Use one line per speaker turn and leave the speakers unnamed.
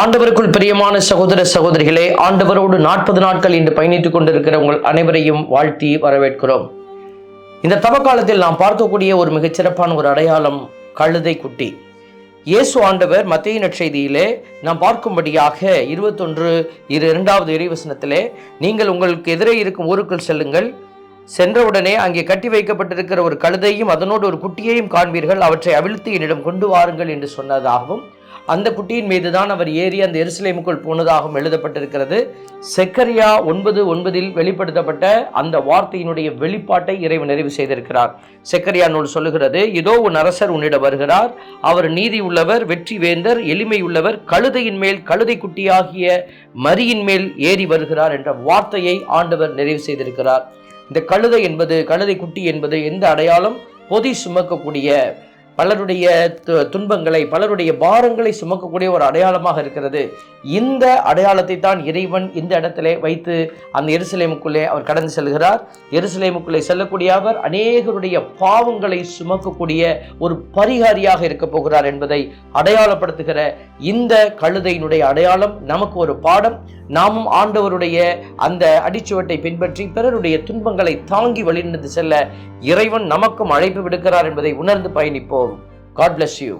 ஆண்டவருக்குள் பிரியமான சகோதர சகோதரிகளே ஆண்டவரோடு நாற்பது நாட்கள் இன்று பயணித்துக் கொண்டிருக்கிற உங்கள் அனைவரையும் வாழ்த்தி வரவேற்கிறோம். இந்த தவக்காலத்தில் நாம் பார்க்கக்கூடிய ஒரு மிகச்சிறப்பான ஒரு அடையாளம் கழுதை குட்டி. இயேசு ஆண்டவர் மத்திய நற்செய்தியிலே நாம் பார்க்கும்படியாக இருபத்தொன்று இரு இரண்டாவது இறைவசனத்திலே நீங்கள் உங்களுக்கு எதிரே இருக்கும் ஊருக்குள் செல்லுங்கள். சென்றவுடனே அங்கே கட்டி வைக்கப்பட்டிருக்கிற ஒரு கழுதையும் அதனோடு ஒரு குட்டியையும் காண்பீர்கள். அவற்றை அவிழ்த்து என்னிடம் கொண்டு வாருங்கள் என்று சொன்னதாகவும் அந்த குட்டியின் மீதுதான் அவர் ஏறி அந்த எருசலேமுக்குள் போனதாகவும் எழுதப்பட்டிருக்கிறது. செக்கரியா ஒன்பது ஒன்பதில் வெளிப்படுத்தப்பட்ட அந்த வார்த்தையினுடைய வெளிப்பாட்டை இறைவன் நிறைவு செய்திருக்கிறார். செக்கரியா நூல் சொல்லுகிறது இதோ உன் அரசர் உன்னிடம் வருகிறார். அவர் நீதி உள்ளவர் வெற்றி வேந்தர் எளிமை உள்ளவர் கழுதையின் மேல் கழுதை குட்டியாகிய மரியின் மேல் ஏறி வருகிறார் என்ற வார்த்தையை ஆண்டவர் நிறைவு செய்திருக்கிறார். இந்த கழுதை என்பது கழுதை குட்டி என்பது எந்த அடையாளம்? பொதி சுமக்கக்கூடிய பலருடைய து- துன்பங்களை பலருடைய பாரங்களை சுமக்கக்கூடிய ஒரு அடையாளமாக இருக்கிறது. இந்த அடையாளத்தை தான் இறைவன் இந்த இடத்திலே வைத்து அந்த எருசலேமுக்குள்ளே அவர் கடந்து செல்கிறார். எருசலேமுக்குள்ளே செல்லக்கூடிய அவர் அநேகருடைய பாவங்களை சுமக்கக்கூடிய ஒரு பரிகாரியாக இருக்க போகிறார் என்பதை அடையாளப்படுத்துகிற இந்த கழுதையினுடைய அடையாளம் நமக்கு ஒரு பாடம். நாமும் ஆண்டவருடைய அந்த அடிச்சுவட்டை பின்பற்றி பிறருடைய துன்பங்களை தாங்கி வழிநடந்து செல்ல இறைவன் நமக்கும் அழைப்பு விடுக்கிறார் என்பதை உணர்ந்து பயணிப்போம். God bless you